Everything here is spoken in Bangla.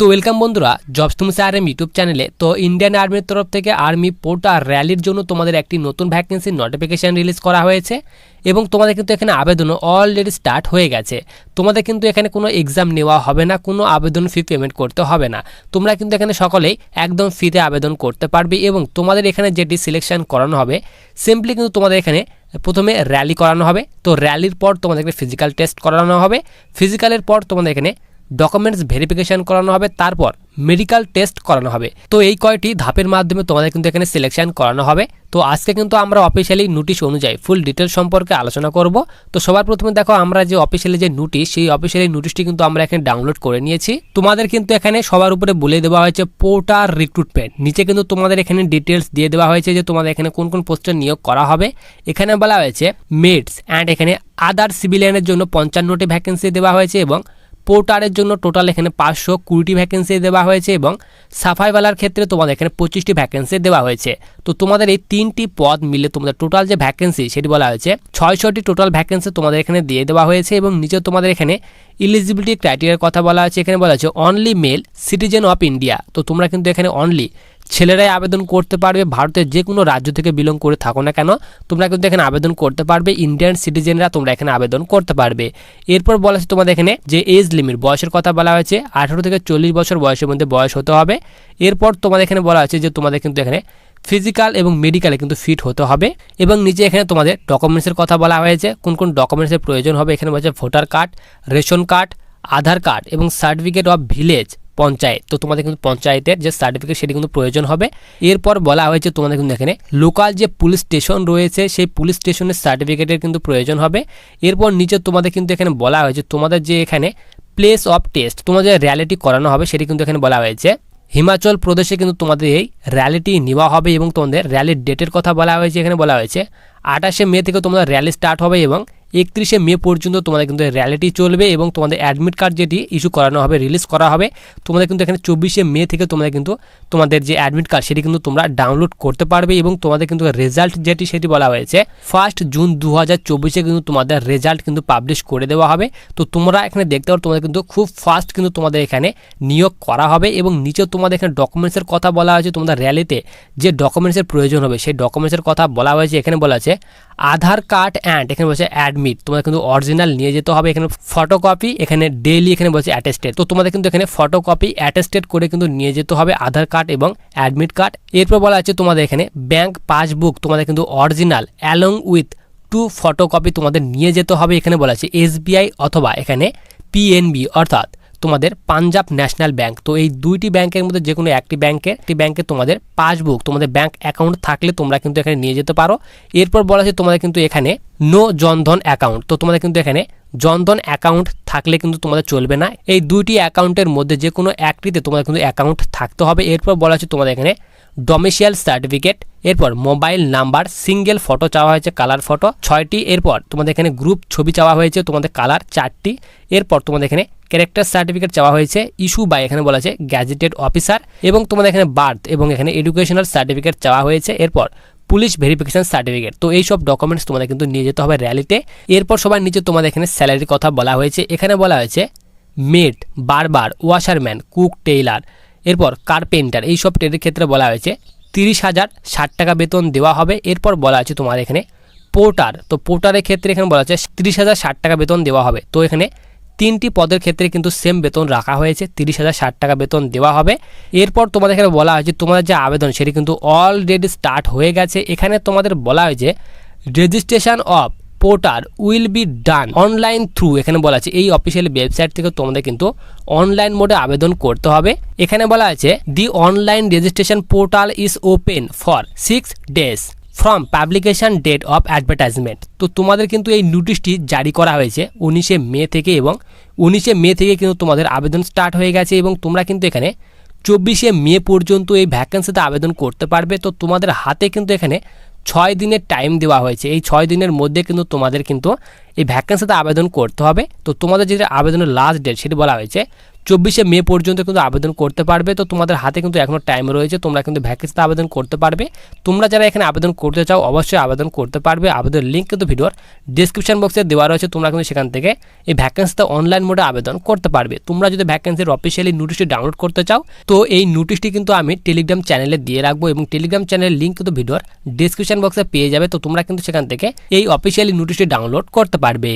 তো ওয়েলকাম বন্ধুরা জবস তুমি আরএম ইউটিউব চ্যানেলে তো ইন্ডিয়ান আর্মির তরফ থেকে আর্মি পোর্টা র্যালির জন্য তোমাদের একটি নতুন ভ্যাকেন্সির নোটিফিকেশান রিলিজ করা হয়েছে এবং তোমাদের কিন্তু এখানে আবেদনও অলরেডি স্টার্ট হয়ে গেছে। তোমাদের কিন্তু এখানে কোনো এক্সাম নেওয়া হবে না, কোনো আবেদন ফি পেমেন্ট করতে হবে না। তোমরা কিন্তু এখানে সকলেই একদম ফ্রিতে আবেদন করতে পারবে এবং তোমাদের এখানে যেটি সিলেকশন করানো হবে সিম্পলি কিন্তু তোমাদের এখানে প্রথমে র্যালি করানো হবে। তো র্যালির পর তোমাদেরকে ফিজিক্যাল টেস্ট করানো হবে। ফিজিক্যালের পর তোমাদের এখানে ডকুমেন্টস ভেরিফিকেশন করানো হবে, তারপর মেডিকেল টেস্ট করানো হবে। তো এই কয়টি ধাপের মাধ্যমে তোমাদের কিন্তু এখানে সিলেকশন করানো হবে। তো আজকে কিন্তু আমরা অফিসিয়ালি নোটিশ অনুযায়ী ফুল ডিটেল সম্পর্কে আলোচনা করব। তো সবার প্রথমে দেখো, আমরা যে অফিসিয়ালি যে নোটিশ সেই অফিসিয়ালি নোটিশটি কিন্তু আমরা এখানে ডাউনলোড করে নিয়েছি। তোমাদের কিন্তু এখানে সবার উপরে বলে দেওয়া হয়েছে পোর্টার রিক্রুটমেন্ট নিচে কিন্তু তোমাদের এখানে ডিটেলস দিয়ে দেওয়া হয়েছে যে তোমাদের এখানে কোন কোন পোস্টে নিয়োগ করা হবে। এখানে বলা হয়েছে মেডস অ্যান্ড এখানে আদার সিভিলিয়ানের জন্য পঞ্চান্নটি ভ্যাকেন্সি দেওয়া হয়েছে এবং পোর্টারের জন্য টোটাল এখানে পাঁচশো কুড়িটি ভ্যাকেন্সি দেওয়া হয়েছে এবং সাফাইওয়ালার ক্ষেত্রে তোমাদের এখানে পঁচিশটি ভ্যাকেন্সি দেওয়া হয়েছে। তো তোমাদের এই তিনটি পদ মিলে তোমাদের টোটাল যে ভ্যাকেন্সি সেটি বলা হয়েছে, ছয়শটি টোটাল ভ্যাকেন্সি তোমাদের এখানে দিয়ে দেওয়া হয়েছে এবং নিচে তোমাদের এখানে ইলিজিবিলিটি ক্রাইটেরিয়ার কথা বলা হয়েছে এখানে বলা হয়েছে only male citizen of India তো তোমরা কিন্তু এখানে অনলি ছেলেরাই আবেদন করতে পারবে, ভারতের যে কোনো রাজ্য থেকে বিলং করে থাকো না কেন, তোমরা কিন্তু এখানে আবেদন করতে পারবে ইন্ডিয়ান সিটিজেনরা তোমরা এখানে আবেদন করতে পারবে। এরপর বলা হচ্ছে তোমাদের এখানে যে এজ লিমিট বয়সের কথা বলা হয়েছে, আঠারো থেকে চল্লিশ বছর বয়সের মধ্যে বয়স হতে হবে। এরপর তোমাদের এখানে বলা হয়েছে যে তোমাদের কিন্তু এখানে ফিজিক্যাল এবং মেডিকেলে কিন্তু ফিট হতে হবে এবং নিচে এখানে তোমাদের ডকুমেন্টসের কথা বলা হয়েছে। কোন কোন ডকুমেন্টসের প্রয়োজন হবে? এখানে বলছে voter card ration card Aadhaar card এবং সার্টিফিকেট অফ ভিলেজ পঞ্চায়েত। তো তোমাদের কিন্তু পঞ্চায়েতের যে সার্টিফিকেট সেটি কিন্তু প্রয়োজন হবে। এরপর বলা হয়েছে তোমাদের কিন্তু এখানে লোকাল যে পুলিশ স্টেশন রয়েছে, সেই পুলিশ স্টেশনের সার্টিফিকেটের কিন্তু প্রয়োজন হবে। এরপর নিচে তোমাদের কিন্তু এখানে বলা হয়েছে, তোমাদের যে এখানে প্লেস অফ টেস্ট তোমাদের র্যালিটি করানো হবে, সেটি কিন্তু এখানে বলা হয়েছে। হিমাচল প্রদেশে কিন্তু তোমাদের এই র্যালিটি নেওয়া হবে এবং তোমাদের র্যালির ডেটের কথা বলা হয়েছে, এখানে বলা হয়েছে। আঠাশে মে থেকে তোমাদের র্যালি স্টার্ট হবে এবং একত্রিশে মে পর্যন্ত তোমাদের কিন্তু র্যালিটি চলবে এবং তোমাদের অ্যাডমিট কার্ড যেটি ইস্যু করানো হবে রিলিজ করা হবে, তোমাদের কিন্তু এখানে চব্বিশে মে থেকে তোমাদের কিন্তু তোমাদের যে অ্যাডমিট কার্ড সেটি কিন্তু তোমরা ডাউনলোড করতে পারবে এবং তোমাদের কিন্তু রেজাল্ট যেটি সেটি বলা হয়েছে ফার্স্ট জুন দু হাজার চব্বিশে কিন্তু তোমাদের রেজাল্ট কিন্তু পাবলিশ করে দেওয়া হবে। তো তোমরা এখানে দেখতে পারো তোমাদের কিন্তু খুব ফাস্ট কিন্তু তোমাদের এখানে নিয়োগ করা হবে এবং নিচে তোমাদের এখানে ডকুমেন্টসের কথা বলা হয়েছে, তোমাদের র্যালিতে যে ডকুমেন্টসের প্রয়োজন হবে, সেই ডকুমেন্টসের কথা বলা হয়েছে, এখানে বলা আছে আধার কার্ড অ্যান্ড এখানে বলছে অ্যাডমিট তোমাদের কিন্তু অরিজিনাল নিয়ে যেতে হবে, এখানে ফটোকপি এখানে ডেইলি এখানে বলছে অ্যাটেস্টেড তো তোমাদের কিন্তু এখানে ফটোকপি অ্যাটেস্টেড করে কিন্তু নিয়ে যেতে হবে আধার কার্ড এবং অ্যাডমিট কার্ড। এরপর বলা আছে তোমাদের এখানে ব্যাংক পাসবুক তোমাদের কিন্তু original along with two photocopy তোমাদের নিয়ে যেতে হবে, এখানে বলা আছে এসবিআই অথবা এখানে পিএনবি অর্থাৎ তোমাদের পাঞ্জাব ন্যাশনাল ব্যাংক। তো এই দুইটি ব্যাংকের মধ্যে যে কোনো একটি ব্যাংকে একটি ব্যাংকে তোমাদের পাসবুক, তোমাদের ব্যাংক অ্যাকাউন্ট থাকলে তোমরা কিন্তু এখানে নিয়ে যেতে পারো। এরপর বলা আছে তোমাদের কিন্তু এখানে নো জনধন অ্যাকাউন্ট। তো তোমাদের কিন্তু এখানে জনধন অ্যাকাউন্ট থাকলে কিন্তু তোমাদের চলবে না। এই দুইটি অ্যাকাউন্টের মধ্যে যে কোনো একটিতে তোমাদের কিন্তু অ্যাকাউন্ট থাকতে হবে। এরপর বলা আছে তোমাদের এখানে ডোমিসিয়াল সার্টিফিকেট এরপর মোবাইল নাম্বার সিঙ্গেল ফটো চাওয়া হয়েছে কালার ফটো ছয়টি, এরপর তোমাদের এখানে গ্রুপ ছবি চাওয়া হয়েছে, তোমাদের কালার চারটি, এরপর তোমাদের এখানে ক্যারেক্টার সার্টিফিকেট চাওয়া হয়েছে ইস্যু বাই এখানে বলা আছে গ্যাজেটেড অফিসার এবং তোমাদের এখানে বার্থ এবং এখানে এডুকেশনাল সার্টিফিকেট চাওয়া হয়েছে, এরপর পুলিশ ভেরিফিকেশন সার্টিফিকেট তো এই সব ডকুমেন্টস তোমাদের কিন্তু নিয়ে যেতে হবে র্যালিতে এরপর সবার নিচে তোমাদের এখানে স্যালারির কথা বলা হয়েছে, এখানে বলা হয়েছে maid barber washerman cook tailor এরপর কার্পেন্টার এই সব ট্রেডের ক্ষেত্রে বলা হয়েছে, তিরিশ হাজার ষাট টাকা বেতন দেওয়া হবে। এরপর বলা আছে তোমার এখানে পোর্টার তো পোর্টারের ক্ষেত্রে এখানে বলা আছে তিরিশ হাজার ষাট টাকা বেতন দেওয়া হবে। তো এখানে তিনটি পদের ক্ষেত্রে কিন্তু সেম বেতন রাখা হয়েছে, তিরিশ হাজার ষাট টাকা বেতন দেওয়া হবে। এরপর তোমাদের এখানে বলা হয়েছে তোমাদের যে আবেদন, সেটি কিন্তু অলরেডি স্টার্ট হয়ে গেছে। এখানে তোমাদের বলা হয়েছে registration of porter will be done online through, এখানে বলা আছে, এই অফিসিয়াল ওয়েবসাইট থেকে তোমাদের কিন্তু অনলাইন মোডে আবেদন করতে হবে। এখানে বলা আছে, the online registration portal is open for six days from publication date of advertisement. তো তোমাদের কিন্তু এই নোটিশটি জারি করা হয়েছে উনিশে মে থেকে এবং উনিশে মে থেকে কিন্তু তোমাদের আবেদন স্টার্ট হয়ে গেছে এবং তোমরা কিন্তু এখানে চব্বিশে মে পর্যন্ত এই ভ্যাকেন্সিতে আবেদন করতে পারবে। তো তোমাদের হাতে কিন্তু এখানে ছয় দিনের টাইম দেওয়া হয়েছে। এই ছয় দিনের মধ্যে কিন্তু তোমাদের কিন্তু এই ভ্যাকেন্সিতে আবেদন করতে হবে। তো তোমাদের যেটা আবেদনের লাস্ট ডেট সেটি বলা হয়েছে, চব্বিশে মে পর্যন্ত কিন্তু আবেদন করতে পারবে। তো তোমাদের হাতে কিন্তু এখনও টাইম রয়েছে, তোমরা কিন্তু ভ্যাকেন্সিতে আবেদন করতে পারবে। তোমরা যারা এখানে আবেদন করতে চাও, অবশ্যই আবেদন করতে পারবে। আবেদনের লিঙ্ক কিন্তু ভিডিওর ডিসক্রিপশন বক্সে দেওয়া রয়েছে, তোমরা কিন্তু সেখান থেকে এই ভ্যাকেন্সিতে অনলাইন মোডে আবেদন করতে পারবে। তোমরা যদি ভ্যাকেন্সির অফিসিয়ালি নোটিশটি ডাউনলোড করতে চাও, তো এই নোটিশটি কিন্তু আমি টেলিগ্রাম চ্যানেলে দিয়ে রাখব এবং টেলিগ্রাম চ্যানেলের লিঙ্ক কিন্তু ভিডিওর ডিসক্রিপশন বক্সে পেয়ে যাবে। তো তোমরা কিন্তু সেখান থেকে এই অফিসিয়ালি নোটিশটি ডাউনলোড করতে পারবে।